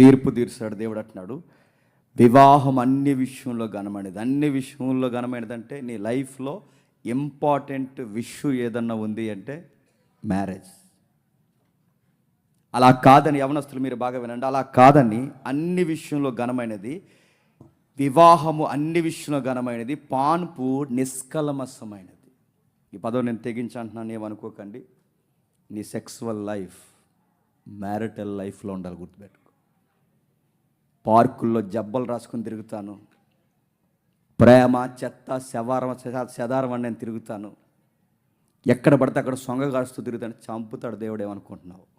తీర్పు తీర్చాడు దేవుడు అంటున్నాడు. వివాహం అన్ని విషయంలో ఘనమైనది. అన్ని విషయంలో ఘనమైనది అంటే నీ లైఫ్లో ఇంపార్టెంట్ విషు ఏదన్నా ఉంది అంటే మ్యారేజ్. అలా కాదని యవనస్తులు మీరు బాగా వినండి. అలా కాదని అన్ని విషయంలో ఘనమైనది. వివాహము అన్ని విషయంలో ఘనమైనది. పాన్పు నిష్కలమసమైనది ఈ పదం నేను తెగించంటున్నాను ఏమనుకోకండి. నీ సెక్సువల్ లైఫ్ మ్యారిటల్ లైఫ్లో ఉండాలి గుర్తుపెట్టు పార్కుల్లో జబ్బలు రాసుకొని తిరుగుతాను. ప్రేమ చెత్త శవారం శదారం అని నేను తిరుగుతాను. ఎక్కడ పడితే అక్కడ సొంగ కాస్తూ తిరుగుతాను. చంపుతాడు దేవుడు ఏమనుకుంటున్నావు?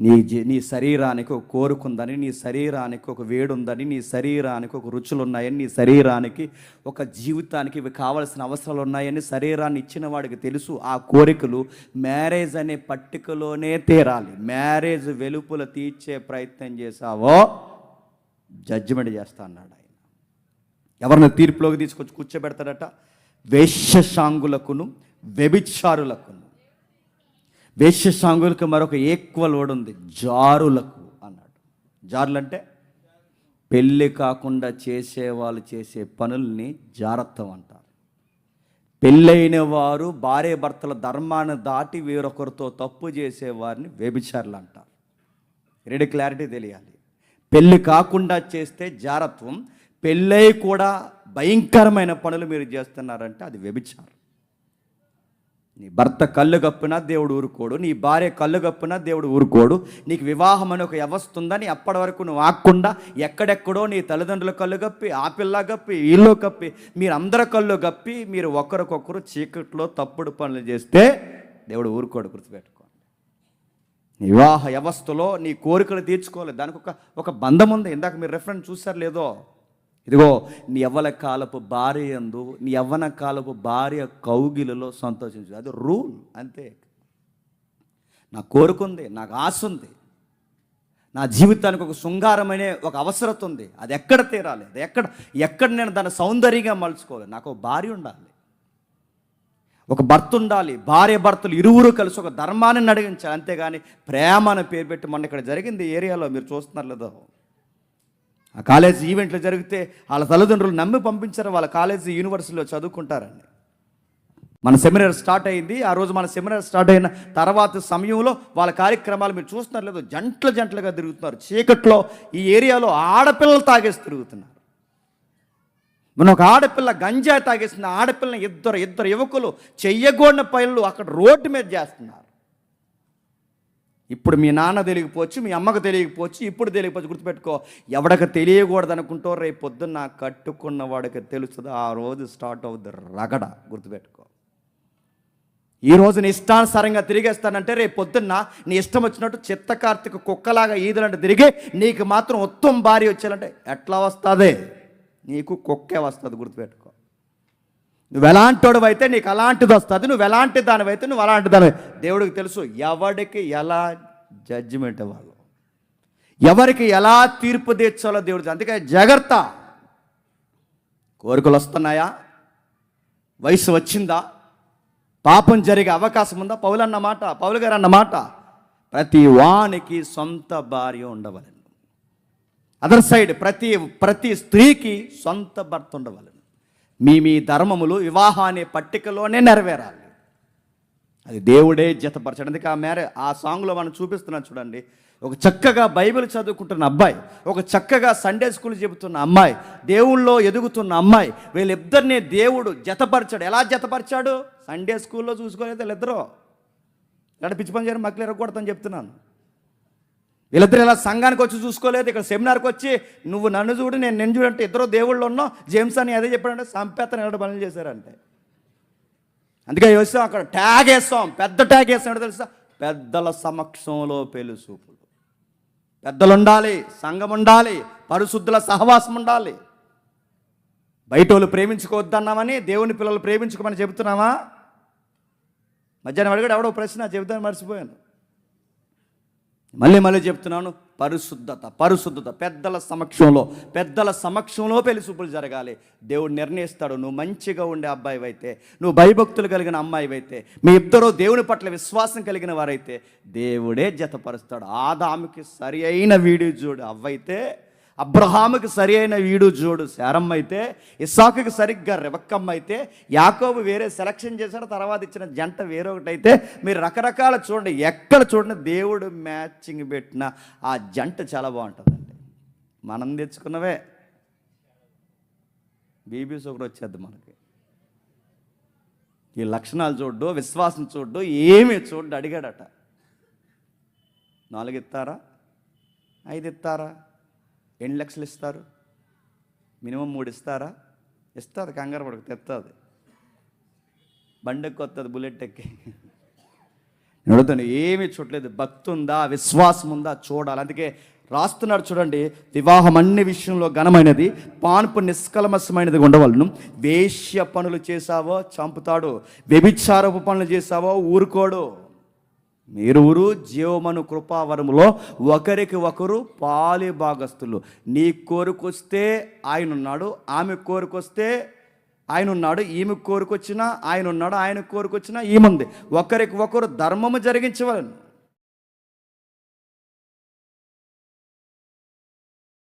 నీ నీ శరీరానికి ఒక కోరుకుందని నీ శరీరానికి ఒక వేడుందని ఉందని నీ శరీరానికి ఒక రుచులు ఉన్నాయని నీ శరీరానికి ఒక జీవితానికి ఇవి కావలసిన అవసరాలు ఉన్నాయని శరీరాన్ని ఇచ్చిన వాడికి తెలుసు. ఆ కోరికలు మ్యారేజ్ అనే పట్టికలోనే తీరాలి. మ్యారేజ్ వెలుపుల తీర్చే ప్రయత్నం చేశావో జడ్జిమెంట్ చేస్తా అన్నాడు ఆయన. ఎవరిని తీర్పులోకి తీసుకొచ్చి కూర్చోబెడతాడట? వేష్యశాంగులకును వ్యభిచారులకును. వేష్యశాంగులకు మరొక ఈక్వల్ వర్డ్ ఉంది. జారులకు అన్నాడు. జారులు అంటే పెళ్ళి కాకుండా చేసే వాళ్ళు చేసే పనుల్ని జారత్వం అంటారు. పెళ్ళైన వారు భార్య భర్తల ధర్మాన్ని దాటి వేరొకరితో తప్పు చేసేవారిని వ్యభిచారులు అంటారు. రెడీ క్లారిటీ తెలియాలి. పెళ్ళి కాకుండా చేస్తే జారత్వం పెళ్ళై కూడా భయంకరమైన పనులు మీరు చేస్తున్నారంటే అది వ్యభిచారం. నీ భర్త కళ్ళు కప్పినా దేవుడు ఊరుకోడు నీ భార్య కళ్ళు కప్పినా దేవుడు ఊరుకోడు నీకు వివాహం అనే ఒక వ్యవస్థ ఉందని అప్పటి వరకు నువ్వు ఆక్కుండా ఎక్కడెక్కడో నీ తల్లిదండ్రుల కళ్ళు కప్పి ఆ పిల్ల కప్పి వీళ్ళు కప్పి మీరు అందరి కళ్ళు కప్పి మీరు ఒకరికొకరు చీకట్లో తప్పుడు పనులు చేస్తే దేవుడు ఊరుకోడు గుర్తుపెట్టుకోండి. వివాహ వ్యవస్థలో నీ కోరికలు తీర్చుకోవాలి. దానికి ఒక ఒక బంధం ఉంది. ఇందాక మీరు రెఫరెన్స్ చూసారు లేదో? ఇదిగో నీ యవ్వన కాలపు భార్య ఎందు నీ యవ్వన కాలపు భార్య కౌగిలలో సంతోషించు. అది రూల్ అంతే. నాకు కోరుకుంది నాకు ఆశ ఉంది. నా జీవితానికి ఒక శృంగారమనే ఒక అవసరత ఉంది. అది ఎక్కడ తీరాలి? అది ఎక్కడ ఎక్కడ నేను దాన్ని సౌందర్యంగా మలుచుకోవాలి? నాకు ఒక భార్య ఉండాలి. ఒక భర్త ఉండాలి. భార్య భర్తలు ఇరువురు కలిసి ఒక ధర్మాన్ని నడిగించాలి. అంతేగాని ప్రేమ అనే పేరు పెట్టి మొన్న ఇక్కడ జరిగింది ఏరియాలో మీరు చూస్తున్నారు లేదో ఆ కాలేజీ ఈవెంట్లు జరిగితే వాళ్ళ తల్లిదండ్రులు నమ్మి పంపించారు వాళ్ళ కాలేజీ యూనివర్సిటీలో చదువుకుంటారండి మన సెమినార్ స్టార్ట్ అయింది. ఆ రోజు మన సెమినార్ స్టార్ట్ అయిన తర్వాత సమయంలో వాళ్ళ కార్యక్రమాలు మీరు చూస్తున్నారు లేదో జంటలు జంటలుగా తిరుగుతున్నారు. చీకట్లో ఈ ఏరియాలో ఆడపిల్లలు తాగేసి తిరుగుతున్నారు. మన ఒక ఆడపిల్ల గంజాయి తాగేసిన ఆడపిల్లని ఇద్దరు ఇద్దరు యువకులు చెయ్యగోడిన పనులు అక్కడ రోడ్డు మీద చేస్తున్నారు. ఇప్పుడు మీ నాన్న తెలియకపోవచ్చు మీ అమ్మకు తెలియకపోవచ్చు ఇప్పుడు తెలియకపోవచ్చు గుర్తుపెట్టుకో. ఎవడకు తెలియకూడదు అనుకుంటో రేపు పొద్దున్న కట్టుకున్న వాడికి తెలుస్తుంది ఆ రోజు స్టార్ట్ అవుద్ది రగడ గుర్తుపెట్టుకో. ఈ రోజు నీ ఇష్టానుసారంగా తిరిగేస్తానంటే రేపు పొద్దున్న నీ ఇష్టం వచ్చినట్టు చిత్త కార్తీక కుక్కలాగా ఈదులంటే తిరిగి నీకు మాత్రం ఉత్తమ భారీ వచ్చేయాలంటే ఎట్లా వస్తుంది? నీకు కుక్కే వస్తుంది గుర్తుపెట్టుకో. నువ్వు ఎలాంటోడు అయితే నీకు అలాంటిది వస్తుంది నువ్వు ఎలాంటి దానివైతే నువ్వు అలాంటి దాని దేవుడికి తెలుసు ఎవడికి ఎలా జడ్జిమెంట్ ఇవ్వాలో. ఎవరికి ఎలా తీర్పు తీర్చాలో దేవుడు అందుకే జాగ్రత్త. కోరికలు వస్తున్నాయా? వయసు వచ్చిందా? పాపం జరిగే అవకాశం ఉందా? పౌలు అన్నమాట పౌలు గారు అన్నమాట ప్రతి వానికి సొంత భార్య ఉండవలను. అదర్ సైడ్ ప్రతి ప్రతి స్త్రీకి సొంత భర్త ఉండవలను. మీ మీ ధర్మములు వివాహం అనే పట్టికలోనే నెరవేరాలి. అది దేవుడే జతపరచడం. అందుకే ఆ మేరే ఆ సాంగ్లో మనం చూపిస్తున్నాం చూడండి. ఒక చక్కగా బైబిల్ చదువుకుంటున్న అబ్బాయి ఒక చక్కగా సండే స్కూల్ చెబుతున్న అమ్మాయి దేవుళ్ళో ఎదుగుతున్న అమ్మాయి వీళ్ళిద్దరిని దేవుడు జతపరిచాడు. ఎలా జతపరిచాడు? సండే స్కూల్లో చూసుకోలేదు వీళ్ళిద్దరూ. ఇలాంటి పిచ్చి పని చేయడం మక్కలు ఎరగకూడదని చెప్తున్నాను. వీళ్ళిద్దరు ఇలా సంఘానికి వచ్చి చూసుకోలేదు? ఇక్కడ సెమినార్కి వచ్చి నువ్వు నన్ను చూడు నేను నేను చూడంటే ఇద్దరు దేవుళ్ళు ఉన్నావు జేమ్స్ అని అదే చెప్పాడంటే సంపేత ఎవరు పనులు చేశారంటే. అందుకే వేస్తాం అక్కడ ట్యాగ్ వేస్తాం. పెద్ద ట్యాగ్ వేస్తాడు తెలుసా? పెద్దల సమక్షంలో పెలుసు పెద్దలు ఉండాలి సంఘం ఉండాలి పరిశుద్ధుల సహవాసం ఉండాలి బయట వాళ్ళు ప్రేమించుకోవద్దన్నామని దేవుని పిల్లలు ప్రేమించుకోమని చెబుతున్నామా మధ్యాహ్నం అడిగాడు ఎవడో ప్రశ్న? చెబుతాను మర్చిపోయాను. మళ్ళీ మళ్ళీ చెప్తున్నాను పరిశుద్ధత పరిశుద్ధత. పెద్దల సమక్షంలో పెద్దల సమక్షంలో పెళ్ళి చూపులు జరగాలి. దేవుడు నిర్ణయిస్తాడు నువ్వు మంచిగా ఉండే అబ్బాయి అయితే నువ్వు భయభక్తులు కలిగిన అమ్మాయి అయితే మీ ఇద్దరు దేవుని పట్ల విశ్వాసం కలిగిన వారైతే దేవుడే జతపరుస్తాడు. ఆదాముకి సరి అయిన వీడియో చూడు అవ్వైతే అబ్రహాముకి సరి అయిన వీడు జోడు శారమ్మ అయితే ఇస్సాకుకి సరిగ్గా రివక్కమ్మ అయితే యాకోబు వేరే సెలక్షన్ చేసిన తర్వాత ఇచ్చిన జంట వేరొకటి అయితే మీరు రకరకాల చూడండి ఎక్కడ చూడండి దేవుడు మ్యాచింగ్ పెట్టిన ఆ జంట చాలా బాగుంటుందండి. మనం తెచ్చుకున్నవే. బీబీ ఒకటి వచ్చేద్ది మనకి. ఈ లక్షణాలు చూడ్డు విశ్వాసం చూడ్డు ఏమి చూడ్డు అడిగాడట. నాలుగు ఇస్తారా? ఐదు ఇస్తారా? ఎన్ని లక్షలు ఇస్తారు? మినిమం మూడు ఇస్తారా? ఇస్తుంది కంగారు పడక తెస్తుంది బండెక్కి వస్తుంది బుల్లెట్ ఎక్కి. నేను అడుగుతాను ఏమీ చూడలేదు భక్తి ఉందా విశ్వాసం ఉందా చూడాలి. అందుకే రాస్తున్నారు చూడండి వివాహం అన్ని విషయంలో ఘనమైనది పాన్పు నిష్కలమసమైనది ఉండవలను. వేష్య పనులు చేశావో చంపుతాడు. వ్యభిచారపు పనులు చేశావో ఊరుకోడు. మీరువురు జీవమను కృపావరములో ఒకరికి ఒకరు పాలి భాగస్తులు నీ కోరికొస్తే ఆయన ఉన్నాడు ఆమె కోరికొస్తే ఆయన ఉన్నాడు ఈమె కోరికొచ్చినా ఆయన ఉన్నాడు ఆయన కోరికొచ్చినా ఈమె ఉంది ఒకరికి ఒకరు ధర్మము జరిగించవలను.